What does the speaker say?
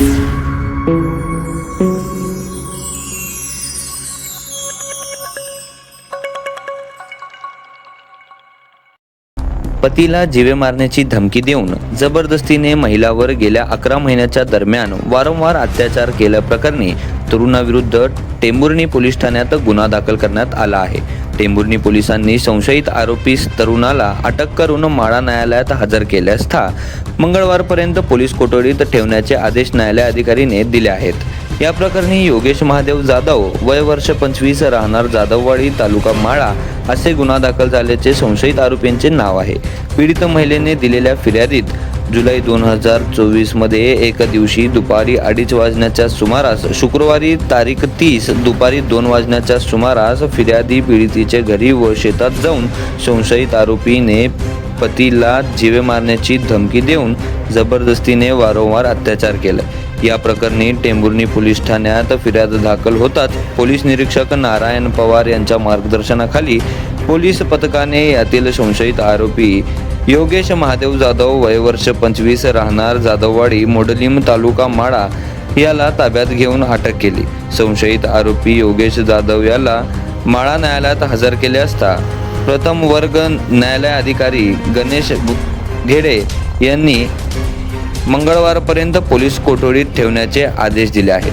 Música पतीला जिवे मारण्याची धमकी देऊन जबरदस्तीने महिलावर गेल्या अकरा महिन्याच्या दरम्यान वारंवार अत्याचार केल्याप्रकरणी तरुणाविरुद्ध टेंबुर्णी पोलीस ठाण्यात गुन्हा दाखल करण्यात आला आहे. टेंबुर्णी पोलिसांनी संशयित आरोपी तरुणाला अटक करून माळा न्यायालयात हजर केल्यास असता मंगळवारपर्यंत पोलीस कोठडीत ठेवण्याचे आदेश न्यायालय अधिकारीने दिले आहेत. या प्रकरणी योगेश महादेव जाधव वय वर्ष पंचवीस राहणार जाधववाडी तालुका माळा असे गुन्हा दाखल झाल्याचे संशयित आरोपींचे नाव आहे. पीडित महिलेने दिलेल्या फिर्यादीत जुलै दोन हजार चोवीसमध्ये एक दिवशी दुपारी अडीच वाजण्याच्या सुमारास शुक्रवारी तारीख तीस दुपारी दोन वाजण्याच्या सुमारास फिर्यादी पीडितीच्या घरी व शेतात जाऊन संशयित आरोपीने पतीला जीवे मारण्याची धमकी देऊन जबरदस्तीने वारंवार अत्याचार केला. या प्रकरणी टेंभुर्णी पोलीस ठाण्यात फिर्याद दाखल होताच पोलीस निरीक्षक नारायण पवार यांच्या मार्गदर्शनाखाली पोलीस पथकाने यातील संशयित आरोपी योगेश महादेव जाधव वयवर्ष पंचवीस राहणार जाधववाडी मोडलीम तालुका माळा याला ताब्यात घेऊन अटक केली. संशयित आरोपी योगेश जाधव याला माळा न्यायालयात हजर केले असता प्रथम वर्ग न्यायालय अधिकारी गणेश घेडे यांनी मंगळवारपर्यंत पोलीस कोठडीत ठेवण्याचे आदेश दिले आहेत.